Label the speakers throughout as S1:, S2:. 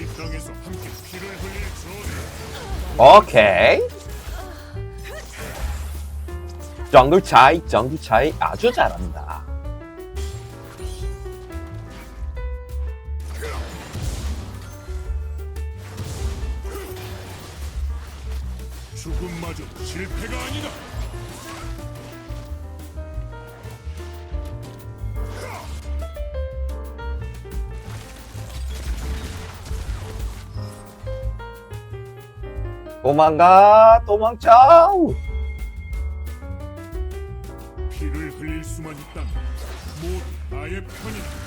S1: 이 땅에서 함께 피를 흘릴 조언
S2: 오케이. 정글 차이, 정글 차이 아주 잘한다.
S1: 죽음마저 실패가 아니다
S2: 도망가, 도망쳐.
S1: 피를 흘릴 수만 있다면 모두 나의 편이다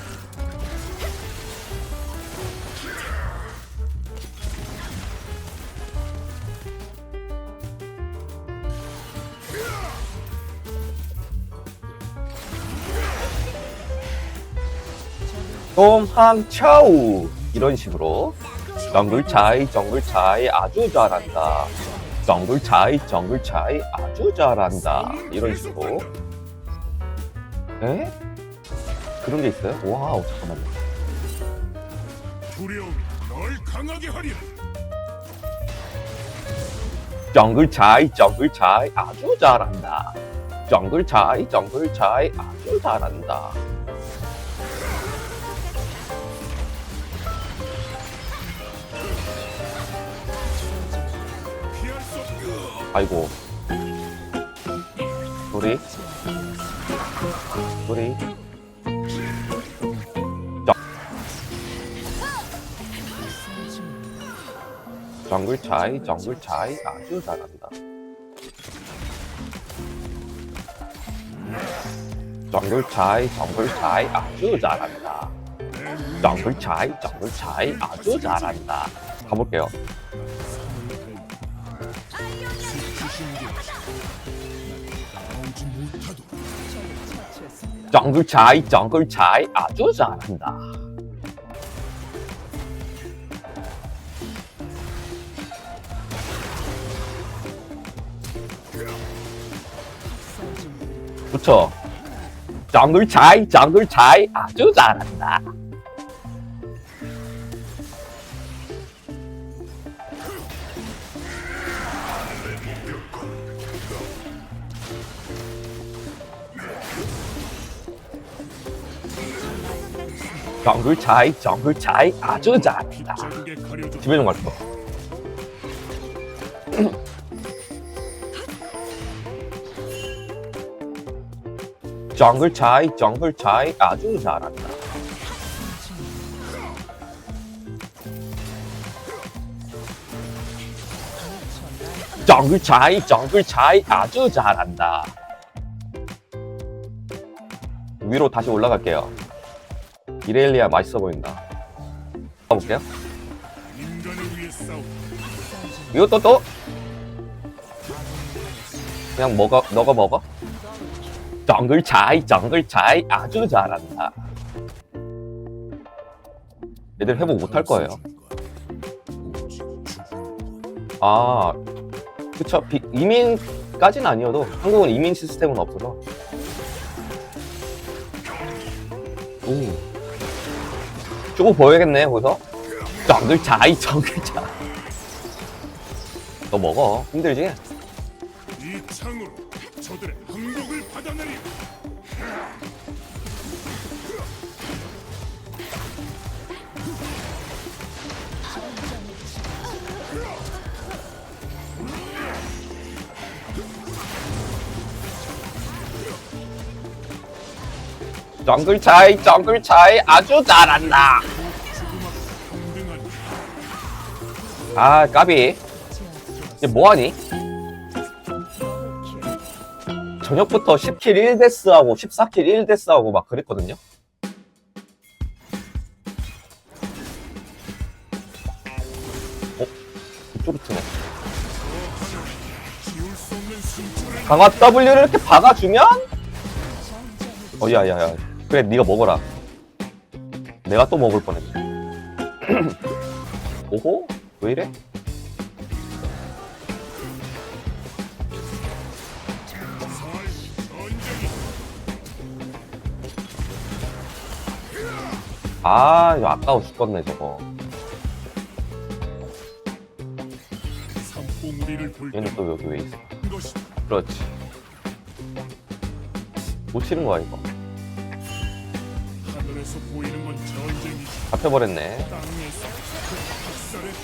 S2: 도망쳐. 이런 식으로 정글 차이, 정글 차이 아주 잘한다. 정글 차이, 정글 차이 아주 잘한다. 이런 식으로. 에? 그런 게 있어요? 와우, 잠깐만요.
S1: 두려움이 널 강하게 하리라
S2: 정글 차이, 정글 차이 아주 잘한다. 정글 차이, 정글 차이 아주 잘한다. 아이고. 소리. 정- 정글 차이, 정글 차이 아주 잘한다. 정글 차이, 정글 차이 아주 잘한다. 정글 차이, 정글 차이 아주 잘한다. 가볼게요. 정글 차이, 정글 차이 아주 잘한다. 그쵸? 정글 차이, 정글 차이 아주 잘한다. 정글 차이, 정글 차이 아주
S1: 가려줘
S2: 집에 좀 갈까? 정글 차이, 정글 차이 아주 잘한다. 정글 차이, 정글 차이 아주 잘한다. 위로 다시 올라갈게요. 이렐리아 맛있어 보인다. 가볼게요. 이것도 또? 그냥 먹어 너가 먹어? 정글 차이 정글 차이. 아주 잘한다. 애들 회복 못할 거예요. 아 그쵸. 비, 이민까지는 아니어도 한국은 이민 시스템은 없어서. 오 쪼고 보여야겠네 거기서. 정글 차 이 정글 차이 너 먹어. 힘들지?
S1: 이 창으로 저들의 항
S2: 정글 차이 정글 차이 아주 잘한다. 아 까비. 이제 뭐하니? 저녁부터 10킬 1데스하고 14킬 1데스하고 막 그랬거든요. 어? 이쪽이 트네. 강화 W를 이렇게 박아주면? 어 야야야 그래 네가 먹어라 내가 또 먹을 뻔했네 오호? 왜 이래? 아, 이거 아까워 죽겠네, 저거. 얘는 또 여기 왜 있어? 그렇지. 못 치는 거야, 이거.
S1: 하늘에서 보이는 건 전쟁이지
S2: 잡혀버렸네.
S1: 땅에서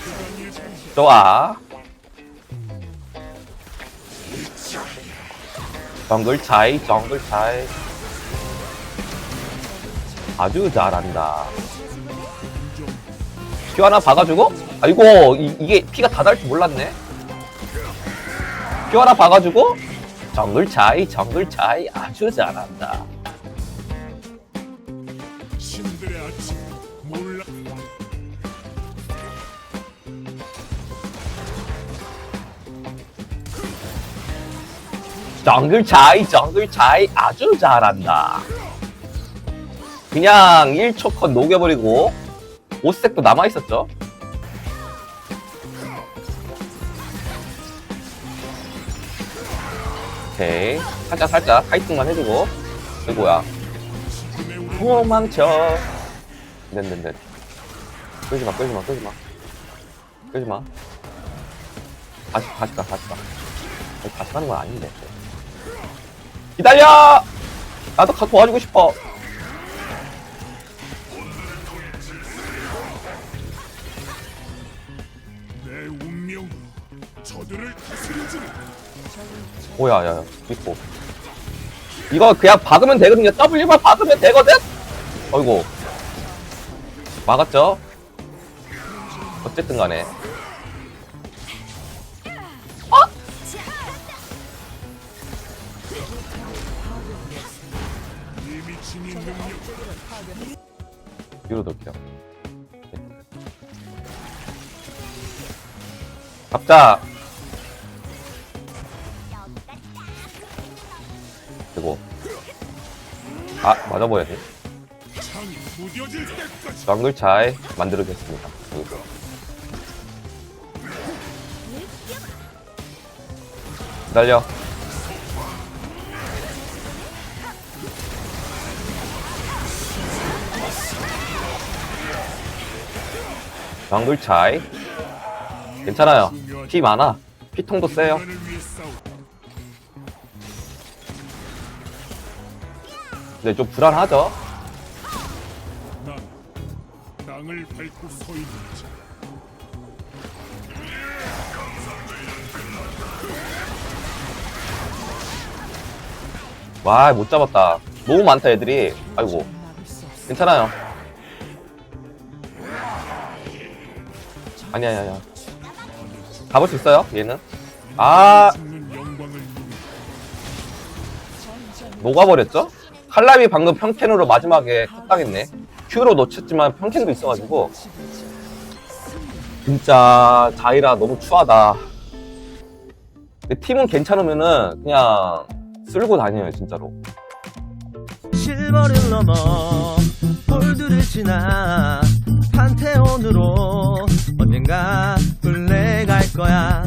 S1: 그
S2: 좋아. 정글 차이, 정글 차이. 아주 잘한다. 피 하나 박아주고? 아이고, 이, 이게 피가 다달줄 몰랐네. 피 하나 박아주고? 정글 차이, 정글 차이. 아주 잘한다. 정글 차이, 정글 차이. 아주 잘한다. 그냥 1초 컷 녹여버리고, 5색도 남아있었죠? 오케이. 살짝, 살짝, 카이팅만 해주고. 이거야. 도망쳐. 네네네. 끌지 마, 끌지 마, 끌지 마. 끌지 마. 다시, 다시 가, 다시 가. 다시 가는 건 아닌데. 기다려! 나도 가 도와주고 싶어.
S1: 내 운명으로 저들을 다스리지
S2: 오야, 야, 야, 있고. 이거 그냥 박으면 되거든요. W만 박으면 되거든? 어이구. 막았죠? 어쨌든 간에. 뒤로 넣을게요. 잡자. 그리고 아
S1: 때까지
S2: 정글 잘 만들어겠습니다. 기다려. 정글 차이 괜찮아요. 피 많아. 피통도 세요. 근데 좀 불안하죠. 와, 못 잡았다. 너무 많다, 애들이. 아이고. 괜찮아요. 아니야, 아니야, 아니야. 잡을 수 있어요, 얘는. 아, 녹아버렸죠? 칼라비 방금 평캔으로 마지막에 컷당했네. 큐로 놓쳤지만 평캔도 있어가지고. 진짜, 자이라 너무 추하다. 근데 팀은 괜찮으면은 그냥 쓸고 다녀요, 진짜로.
S3: 실버를 넘어 골드를 지나 판테온으로 언젠가 불러갈 거야